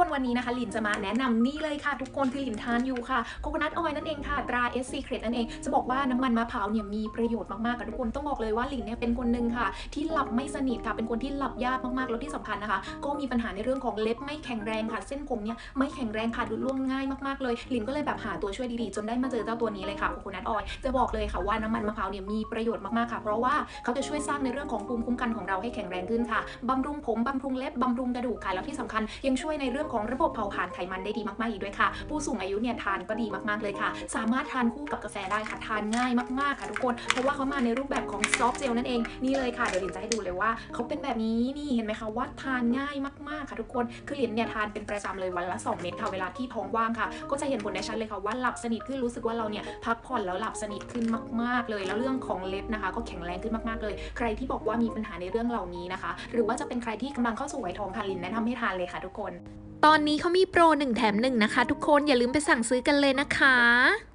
คนวันนี้นะคะหลินจะมาแนะนำนี่เลยค่ะ ทุกคนคือหลินทานอยู่ค่ะโคโคนัทออยล์นั่นเองค่ะตรา S Secret นั่นเอง จะบอกว่าน้ำมันมะพร้าวเนี่ยมีประโยชน์มากๆค่ะทุกคนต้องบอกเลยว่าหลินเนี่ยเป็นคนหนึ่งค่ะ ที่หลับไม่สนิทค่ะเป็นคนที่หลับยากมากๆแล้วที่สำคัญนะคะ ก็มีปัญหาในเรื่องของเล็บไม่แข็งแรงค่ะ เส้นผมเนี่ยไม่แข็งแรงค่ะดูร่วงง่ายมากๆเลยหลินก็เลยแบบหาตัวช่วยดีๆ จนได้มาเจอเจ้าตัวนี้เลยค่ะโคโคนัทออยล์จะบอกเลยค่ะว่าน้ำมันมะพร้าวเนี่ยมีประโยชน์มากๆค่ะ เพราะว่าเขาจะช่วยสร้างในเรื่องของภูมิคุ้มกันของเราให้แข็งแรงขึ้นค่ะบำรุงผมบำรุงเล็บบำรุงกระดูกค่ะแล้วที่สำคัญยังช่วยในเรื่องของระบบเผาผลาญไขมันได้ดีมากๆอีกด้วยค่ะ ผู้สูงอายุเนี่ยทานก็ดีมากๆเลยค่ะ สามารถทานคู่กับกาแฟได้ค่ะทานง่ายมากๆค่ะทุกคน เพราะว่าเขามาในรูปแบบของซอฟต์เจลนั่นเองนี่เลยค่ะเดี๋ยวลินจะให้ดูเลยว่าเขาเป็นแบบนี้นี่เห็นไหมคะว่าทานง่ายมากๆค่ะทุกคนคือลินเนี่ยทานเป็นประจำเลยวันละ 2 เม็ดค่ะเวลาที่ท้องว่างค่ะ ก็จะเห็นผลได้ชัดเลยค่ะว่าหลับสนิทขึ้นรู้สึกว่าเราเนี่ยพักผ่อนแล้วหลับสนิทขึ้นมาก ๆเลย แล้วเรื่องของเล็บนะคะ ก็แข็งแรงขึ้นมากๆเลย ใครที่บอกว่ามีปัญหาในเรื่องเหล่านี้นะคะ หรือว่าจะเป็นใครที่กำลังเข้าสู่วัยทองค่ะลินแนะนำให้ทานเลยค่ะทุกคนตอนนี้เขามีโปร 1 แถม 1 นะคะ ทุกคนอย่าลืมไปสั่งซื้อกันเลยนะคะ